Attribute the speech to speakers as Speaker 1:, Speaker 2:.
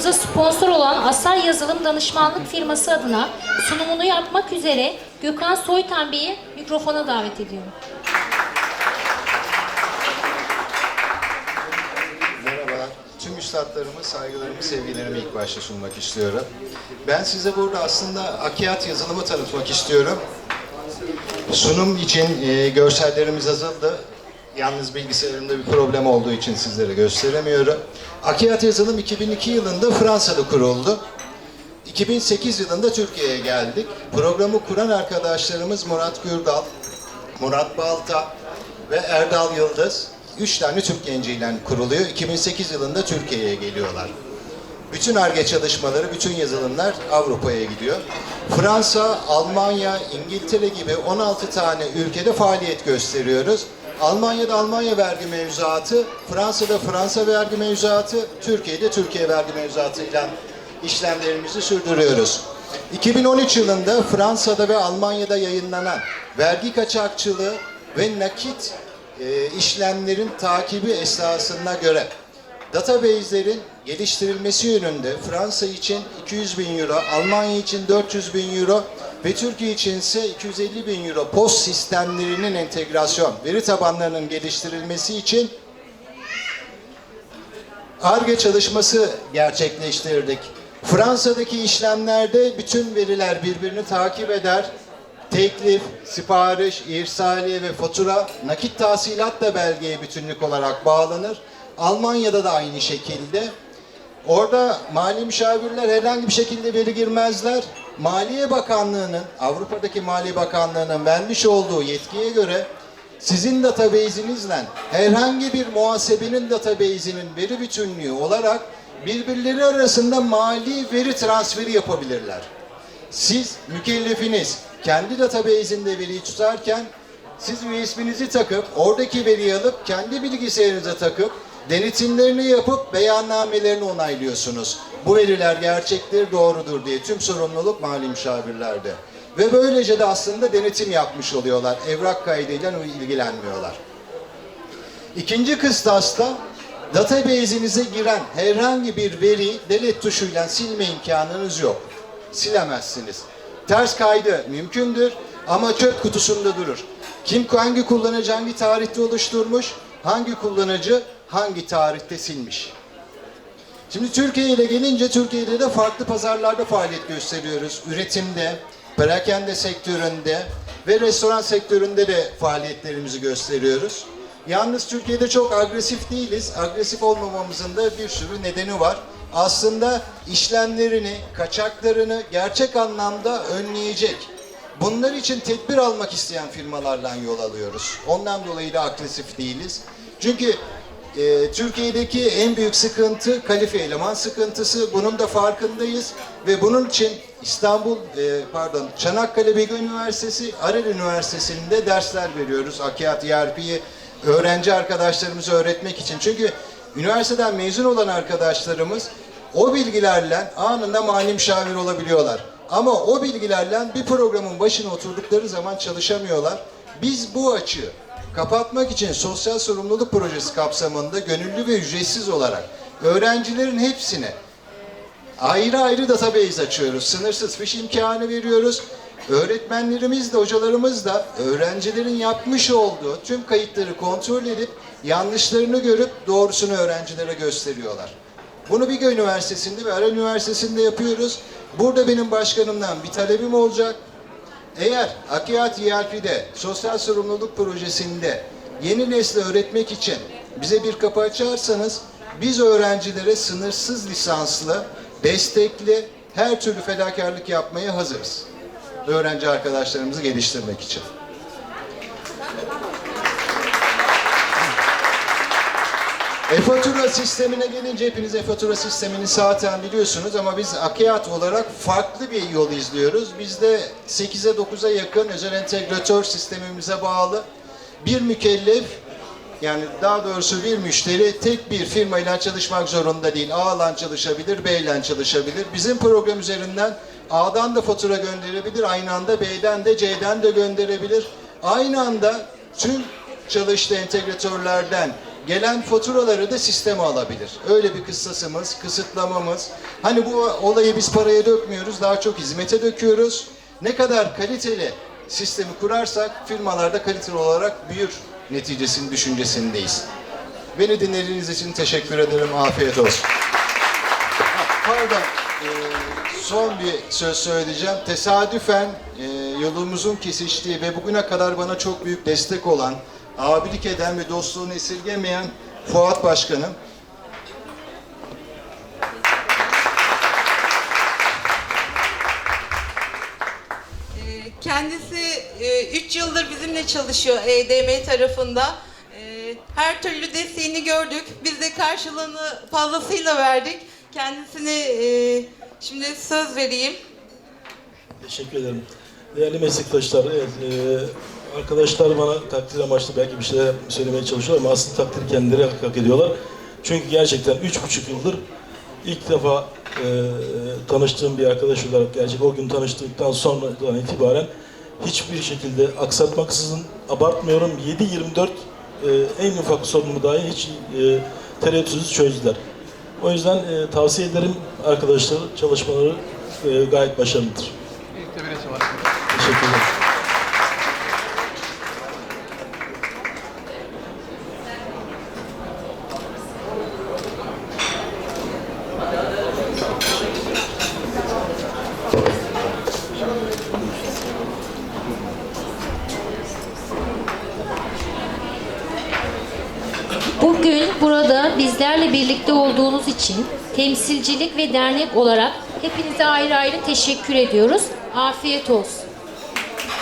Speaker 1: programımıza sponsor olan Asar Yazılım Danışmanlık firması adına sunumunu yapmak üzere Gökhan Soytan Bey'i mikrofona davet ediyorum.
Speaker 2: Merhabalar. Tüm üstadlarımı, saygılarımı, sevgilerimi ilk başta sunmak istiyorum. Ben size burada aslında Akiyat yazılımı tanıtmak istiyorum. Sunum için e, görsellerimiz hazırdı. Yalnız bilgisayarımda bir problem olduğu için sizlere gösteremiyorum. Akiyat yazılım 2002 yılında Fransa'da kuruldu. 2008 yılında Türkiye'ye geldik. Programı kuran arkadaşlarımız Murat Gürdal, Murat Balta ve Erdal Yıldız. Üç tane Türk genciyle kuruluyor. 2008 yılında Türkiye'ye geliyorlar. Bütün ARGE çalışmaları, bütün yazılımlar Avrupa'ya gidiyor. Fransa, Almanya, İngiltere gibi 16 tane ülkede faaliyet gösteriyoruz. Almanya'da Almanya vergi mevzuatı, Fransa'da Fransa vergi mevzuatı, Türkiye'de Türkiye vergi mevzuatıyla işlemlerimizi sürdürüyoruz. 2013 yılında Fransa'da ve Almanya'da yayınlanan vergi kaçakçılığı ve nakit e, işlemlerin takibi esasına göre database'lerin geliştirilmesi yönünde Fransa için 200 bin euro, Almanya için 400 bin euro ve Türkiye için ise 250 bin euro post sistemlerinin entegrasyon, veri tabanlarının geliştirilmesi için ARGE çalışması gerçekleştirdik. Fransa'daki işlemlerde bütün veriler birbirini takip eder. Teklif, sipariş, irsaliye ve fatura nakit tahsilat da belgeye bütünlük olarak bağlanır. Almanya'da da aynı şekilde. Orada mali müşavirler herhangi bir şekilde veri girmezler. Maliye Bakanlığı'nın, Avrupa'daki Maliye Bakanlığı'nın vermiş olduğu yetkiye göre sizin database'inizle herhangi bir muhasebenin database'inin veri bütünlüğü olarak birbirleri arasında mali veri transferi yapabilirler. Siz mükellefiniz kendi database'inde veriyi tutarken siz USB'nizi takıp oradaki veriyi alıp kendi bilgisayarınıza takıp denetimlerini yapıp beyannamelerini onaylıyorsunuz. Bu veriler gerçektir, doğrudur diye tüm sorumluluk mali müşavirlerde. Ve böylece de aslında denetim yapmış oluyorlar. Evrak kaydıyla ilgilenmiyorlar. İkinci kıstasta database'inize giren herhangi bir veriyi delete tuşuyla silme imkanınız yok. Silemezsiniz. Ters kaydı mümkündür ama çöp kutusunda durur. Kim hangi kullanıcı hangi tarihte oluşturmuş, hangi kullanıcı hangi tarihte silmiş. Şimdi Türkiye ile gelince Türkiye'de de farklı pazarlarda faaliyet gösteriyoruz. Üretimde, perakende sektöründe ve restoran sektöründe de faaliyetlerimizi gösteriyoruz. Yalnız Türkiye'de çok agresif değiliz. Agresif olmamamızın da bir sürü nedeni var. Aslında işlemlerini, kaçaklarını gerçek anlamda önleyecek. Bunlar için tedbir almak isteyen firmalarla yol alıyoruz. Ondan dolayı da agresif değiliz. Çünkü e, Türkiye'deki en büyük sıkıntı kalifiye eleman sıkıntısı. Bunun da farkındayız ve bunun için İstanbul, e, pardon Çanakkale Bilgi Üniversitesi, Arel Üniversitesi'nde dersler veriyoruz. Akiyat ERP'yi öğrenci arkadaşlarımıza öğretmek için. Çünkü üniversiteden mezun olan arkadaşlarımız o bilgilerle anında mali müşavir olabiliyorlar. Ama o bilgilerle bir programın başına oturdukları zaman çalışamıyorlar. Biz bu açığı kapatmak için sosyal sorumluluk projesi kapsamında gönüllü ve ücretsiz olarak öğrencilerin hepsine ayrı ayrı database açıyoruz. Sınırsız fiş imkanı veriyoruz. Öğretmenlerimiz de hocalarımız da öğrencilerin yapmış olduğu tüm kayıtları kontrol edip yanlışlarını görüp doğrusunu öğrencilere gösteriyorlar. Bunu Biga Üniversitesi'nde ve Aral Üniversitesi'nde yapıyoruz. Burada benim başkanımdan bir talebim olacak. Eğer Akiyat ERP'de sosyal sorumluluk projesinde yeni nesli öğretmek için bize bir kapı açarsanız biz öğrencilere sınırsız lisanslı, destekli, her türlü fedakarlık yapmaya hazırız. Öğrenci arkadaşlarımızı geliştirmek için. E-fatura sistemine gelince hepiniz e-fatura sistemini zaten biliyorsunuz ama biz Akiyat olarak farklı bir yol izliyoruz. Bizde 8'e 9'a yakın özel entegratör sistemimize bağlı bir mükellef yani daha doğrusu bir müşteri tek bir firma ile çalışmak zorunda değil. A ile çalışabilir, B ile çalışabilir. Bizim program üzerinden A'dan da fatura gönderebilir, aynı anda B'den de C'den de gönderebilir. Aynı anda tüm çalıştığı entegratörlerden gelen faturaları da sisteme alabilir. Öyle bir kıssasımız, kısıtlamamız. Hani bu olayı biz paraya dökmüyoruz, daha çok hizmete döküyoruz. Ne kadar kaliteli sistemi kurarsak firmalarda kaliteli olarak büyür neticesinin düşüncesindeyiz. Beni dinlediğiniz için teşekkür ederim. Afiyet olsun. Pardon, e, son bir söz söyleyeceğim. Tesadüfen e, yolumuzun kesiştiği ve bugüne kadar bana çok büyük destek olan, abilik eden ve dostluğunu esirgemeyen Fuat Başkanım,
Speaker 3: Ee, Kendisi 3 yıldır bizimle çalışıyor EDM tarafında. Ee, Her türlü desteğini gördük. Biz de karşılığını fazlasıyla verdik. Kendisine e, şimdi söz vereyim.
Speaker 4: Teşekkür ederim. Değerli meslektaşlar, evet, e, arkadaşlar bana takdir amaçlı belki bir şeyler söylemeye çalışıyorlar ama aslında takdir kendileri hak, ediyorlar. Çünkü gerçekten üç buçuk yıldır ilk defa e, tanıştığım bir arkadaş olarak gerçek o gün tanıştıktan sonradan itibaren hiçbir şekilde aksatmaksızın abartmıyorum 7-24 e, en ufak sorunumu dahi hiç e, tereddütsüz çözdüler. O yüzden e, tavsiye ederim arkadaşlar çalışmaları e, gayet başarılıdır. Teşekkür
Speaker 1: Bugün burada bizlerle birlikte olduğunuz için temsilcilik ve dernek olarak hepinize ayrı ayrı teşekkür ediyoruz. Afiyet olsun.